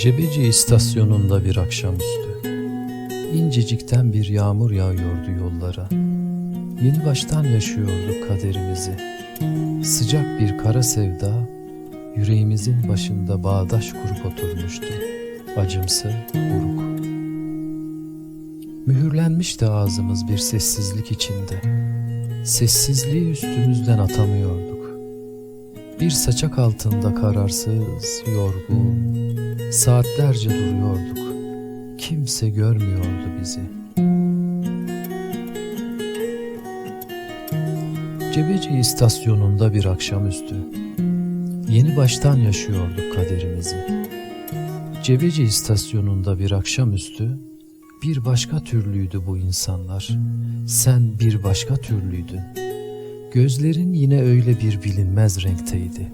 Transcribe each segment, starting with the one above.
Cebeci istasyonunda bir akşamüstü. İncecikten bir yağmur yağıyordu yollara. Yeni baştan yaşıyorduk kaderimizi. Sıcak bir kara sevda yüreğimizin başında bağdaş kurup oturmuştu. Acımsı, buruk. Mühürlenmişti ağzımız bir sessizlik içinde. Sessizliği üstümüzden atamıyorduk. Bir saçak altında kararsız, yorgun, saatlerce duruyorduk. Kimse görmüyordu bizi. Cebeci istasyonunda bir akşamüstü. Yeni baştan yaşıyorduk kaderimizi. Cebeci istasyonunda bir akşamüstü bir başka türlüydü bu insanlar. Sen bir başka türlüydün. Gözlerin yine öyle bir bilinmez renkteydi.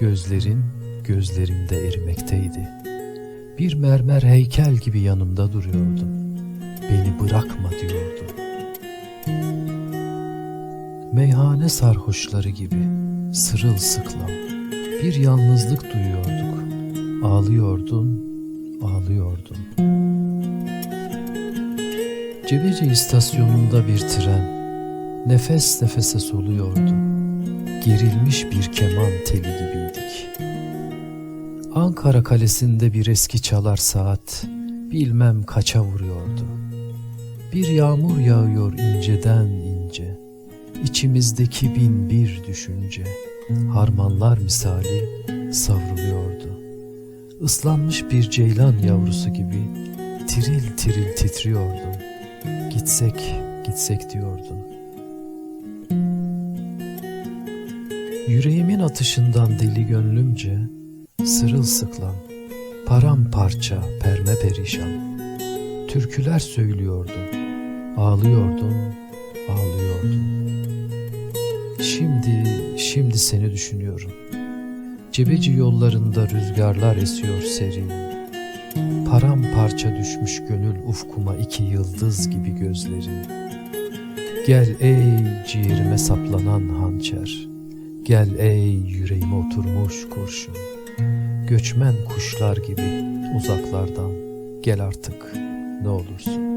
Gözlerin gözlerimde erimekteydi. Bir mermer heykel gibi yanımda duruyordun. Beni bırakma diyordun. Meyhane sarhoşları gibi sırılsıklam bir yalnızlık duyuyorduk. Ağlıyordun, ağlıyordun. Cebeci istasyonunda bir tren nefes nefese soluyordu. Gerilmiş bir keman teli. Ankara kalesinde bir eski çalar saat bilmem kaça vuruyordu. Bir yağmur yağıyor inceden ince. İçimizdeki bin bir düşünce harmanlar misali savruluyordu. Islanmış bir ceylan yavrusu gibi tiril tiril titriyordum. Gitsek, gitsek diyordun. Yüreğimin atışından deli gönlümce sırılsıklam, paramparça, perme perişan. Türküler söylüyordun, ağlıyordun, ağlıyordun. Şimdi, şimdi seni düşünüyorum. Cebeci yollarında rüzgarlar esiyor serin. Paramparça düşmüş gönül ufkuma iki yıldız gibi gözlerin. Gel ey ciğerime saplanan hançer. Gel ey yüreğime oturmuş kurşun. Göçmen kuşlar gibi uzaklardan gel artık ne olursun.